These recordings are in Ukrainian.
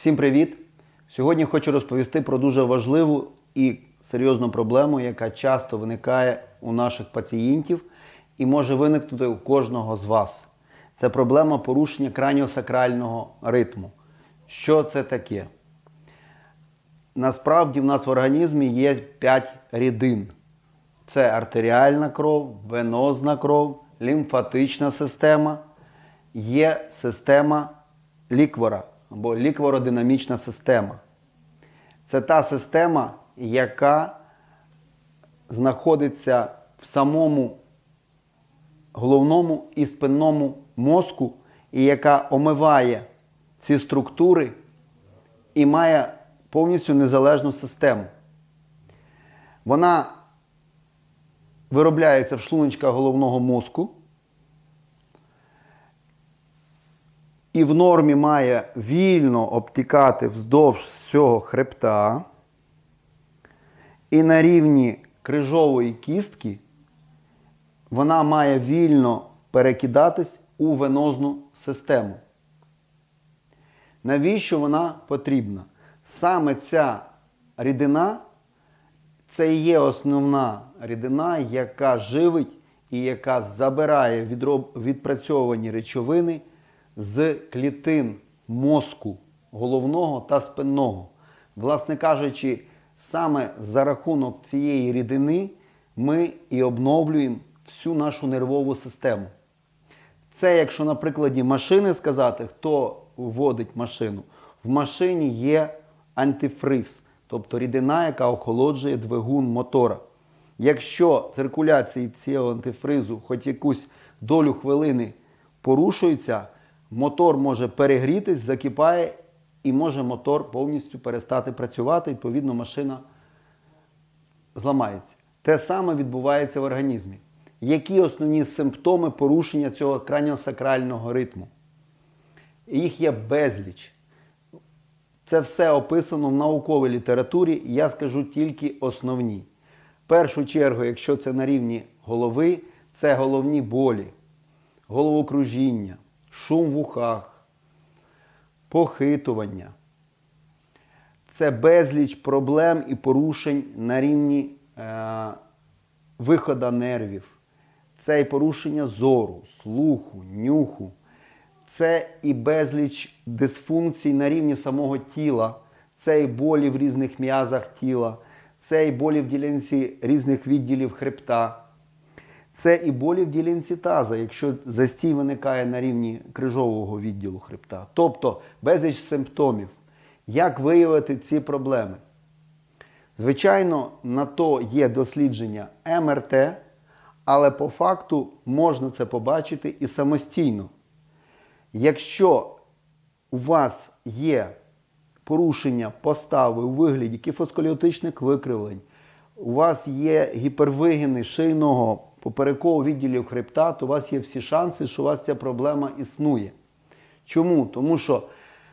Всім привіт! Сьогодні хочу розповісти про дуже важливу і серйозну проблему, яка часто виникає у наших пацієнтів і може виникнути у кожного з вас. Це проблема порушення краніосакрального ритму. Що це таке? Насправді в нас в організмі є 5 рідин. Це артеріальна кров, венозна кров, лімфатична система, є система ліквора або ліквородинамічна система. Це та система, яка знаходиться в самому головному і спинному мозку, і яка омиває ці структури і має повністю незалежну систему. Вона виробляється в шлуночках головного мозку і в нормі має вільно обтікати вздовж всього хребта. І на рівні крижової кістки вона має вільно перекидатись у венозну систему. Навіщо вона потрібна? Саме ця рідина це і є основна рідина, яка живить і яка забирає відпрацьовані речовини з клітин мозку головного та спинного. Власне кажучи, саме за рахунок цієї рідини ми і обновлюємо всю нашу нервову систему. Це, якщо на прикладі машини сказати, хто вводить машину, в машині є антифриз, тобто рідина, яка охолоджує двигун мотора. Якщо циркуляції цього антифризу хоч якусь долю хвилини порушується, мотор може перегрітись, закипає і може мотор повністю перестати працювати, відповідно, машина зламається. Те саме відбувається в організмі. Які основні симптоми порушення цього краніосакрального ритму? Їх є безліч. Це все описано в науковій літературі, я скажу тільки основні. В першу чергу, якщо це на рівні голови, це головні болі, головокружіння, шум в ухах, похитування. Це безліч проблем і порушень на рівні е, виходу нервів. Це і порушення зору, слуху, нюху. Це і безліч дисфункцій на рівні самого тіла, це і болі в різних м'язах тіла, це і болі в ділянці різних відділів хребта, це і болі в ділянці таза, якщо застій виникає на рівні крижового відділу хребта. Тобто безліч симптомів. Як виявити ці проблеми? Звичайно, на то є дослідження МРТ, але по факту можна це побачити і самостійно. Якщо у вас є порушення постави у вигляді кіфосколіотичних викривлень, у вас є гіпервигини шийного поперекового відділів хребта, то у вас є всі шанси, що у вас ця проблема існує. Чому? Тому що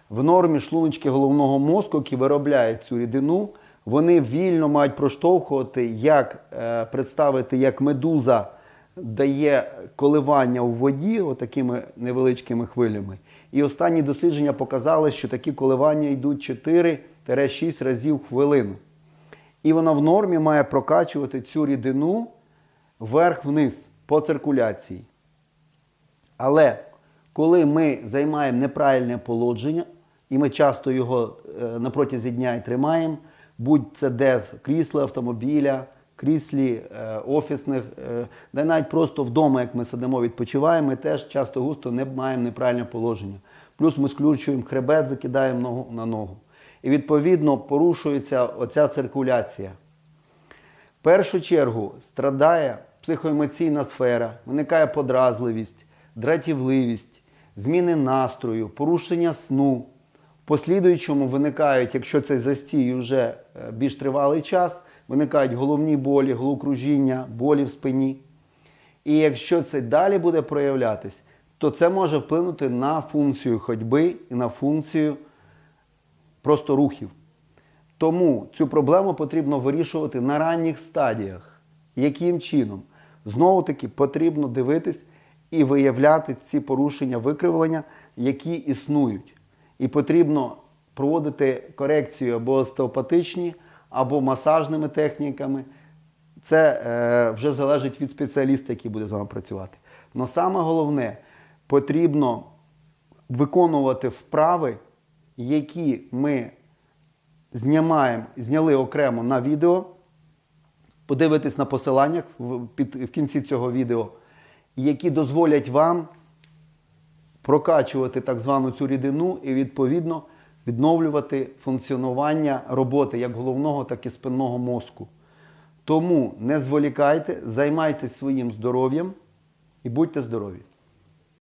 в нормі шлуночки головного мозку, які виробляють цю рідину, вони вільно мають проштовхувати, як е, представити, як медуза дає коливання у воді отакими невеличкими хвилями. І останні дослідження показали, що такі коливання йдуть 4-6 разів в хвилину. І вона в нормі має прокачувати цю рідину вверх-вниз по циркуляції. Але коли ми займаємо неправильне положення, і ми часто його е, на протязі дня і тримаємо, будь це де в автомобіля, кріслі е, офісних, де навіть просто вдома, як ми сидимо, відпочиваємо, ми теж часто густо не маємо неправильне положення. Плюс ми сключуємо хребет, закидаємо ногу на ногу. І відповідно порушується оця циркуляція. В першу чергу страдає психоемоційна сфера, виникає подразливість, дратівливість, зміни настрою, порушення сну. В послідуючому виникають, якщо цей застій вже е, більш тривалий час, виникають головні болі, головокружіння, болі в спині. І якщо це далі буде проявлятись, то це може вплинути на функцію ходьби і на функцію просто рухів. Тому цю проблему потрібно вирішувати на ранніх стадіях. Яким чином? Знову таки потрібно дивитись і виявляти ці порушення викривлення, які існують. І потрібно проводити корекцію або остеопатичні, або масажними техніками. Це е, вже залежить від спеціаліста, який буде з вами працювати. Але саме головне, потрібно виконувати вправи, які ми знімаємо, зняли окремо на відео. Подивитись на посиланнях в, під, в кінці цього відео, які дозволять вам прокачувати так звану цю рідину і відповідно відновлювати функціонування роботи як головного, так і спинного мозку. Тому не зволікайте, займайтесь своїм здоров'ям і будьте здорові!